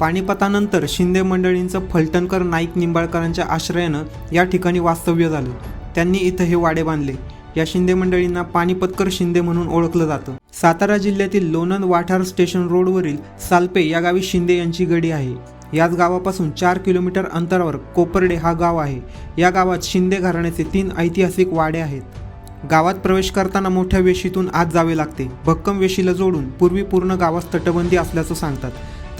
पानिपतानंतर शिंदे मंडळींचं फलटणकर नाईक निंबाळकरांच्या आश्रयानं या ठिकाणी वास्तव्य झालं. त्यांनी इथं हे वाडे बांधले. या शिंदे मंडळींना पानिपतकर शिंदे म्हणून ओळखलं जातं. सातारा जिल्ह्यातील लोणंद वाठार स्टेशन रोडवरील सालपे या गावी शिंदे यांची गडी आहे. याच गावापासून चार किलोमीटर अंतरावर कोपर्डे हा गाव आहे. या गावात शिंदे घराण्याचे तीन ऐतिहासिक वाडे आहेत. गावात प्रवेश करताना मोठ्या वेशीतून आत जावे लागते. भक्कम वेशीला जोडून पूर्वी पूर्ण गावास तटबंदी असल्याचं सांगतात.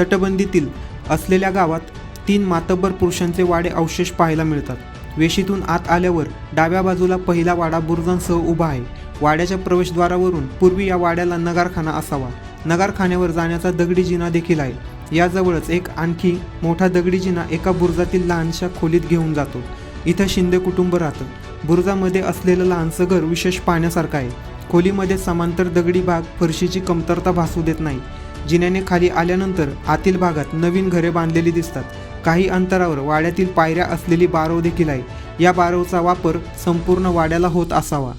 तटबंदीतील असलेल्या गावात तीन मातब्बर पुरुषांचे वाडे अवशेष पाहायला मिळतात. वेशीतून आत आल्यावर डाव्या बाजूला पहिला वाडा बुरुजांसह उभा आहे. वाड्याच्या प्रवेशद्वारावरून पूर्वी या वाड्याला नगारखाना असावा. नगारखान्यावर जाण्याचा दगडी जिना देखील आहे. याजवळच एक आणखी मोठा दगडी जिना एका बुरुजातील लहानशा खोलीत घेऊन जातो. इथं शिंदे कुटुंब राहतं. बुरुजामध्ये असलेलं लहानसं घर विशेष पाहण्यासारखं आहे. खोलीमध्ये समांतर दगडी भाग फरशीची कमतरता भासू देत नाही. जिन्याने खाली आल्यानंतर आतील भागात नवीन घरे बांधलेली दिसतात. काही अंतरावर वाड्यातील पायऱ्या असलेली बारव देखील आहे. या बारवचा वापर संपूर्ण वाड्याला होत असावा.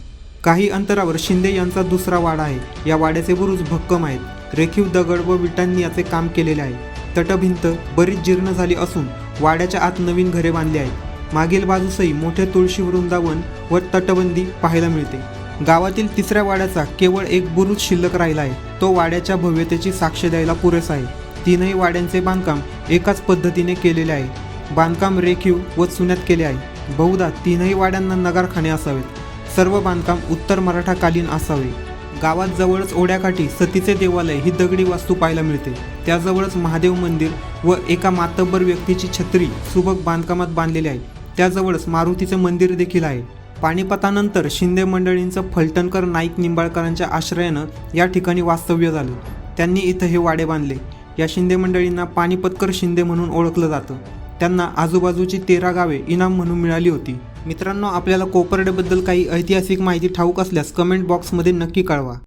काही अंतरावर शिंदे यांचा दुसरा वाडा आहे. या वाड्याचे बुरुज भक्कम आहेत. रेखीव दगड व विटांनी याचे काम केलेले आहे. तटभिंत बरीच जीर्ण झाली असून वाड्याच्या आत नवीन घरे बांधली आहेत. मागील बाजूसही मोठे तुळशी वृंदावन व तटबंदी पाहायला मिळते. गावातील तिसऱ्या वाड्याचा केवळ एक बुरुज शिल्लक राहिला आहे. तो वाड्याच्या भव्यतेची साक्ष द्यायला पुरेसा आहे. तीनही वाड्यांचे बांधकाम एकाच पद्धतीने केलेले आहे. बांधकाम रेखीव व चुन्यात केले आहे. बहुधा तीनही वाड्यांना नगारखाने असावेत. सर्व बांधकाम उत्तर मराठाकालीन असावे. गावात जवळच ओढ्याकाठी सतीचे देवालय ही दगडी वास्तू पाहायला मिळते. त्याजवळच महादेव मंदिर व एका मातब्बर व्यक्तीची छत्री सुबक बांधकामात बांधलेली आहे. त्याजवळच मारुतीचे मंदिर देखील आहे. पानिपतानंतर शिंदे मंडळींचं फलटणकर नाईक निंबाळकरांच्या आश्रयानं या ठिकाणी वास्तव्य झालं. त्यांनी इथं हे वाडे बांधले. या शिंदे मंडळींना पानिपतकर शिंदे म्हणून ओळखलं जातं. त्यांना आजूबाजूची तेरा गावे इनाम म्हणून मिळाली होती. मित्रांनो आपल्याला कोपर्डेबद्दल काही ऐतिहासिक माहिती ठाऊक असल्यास कमेंट बॉक्समध्ये नक्की कळवा.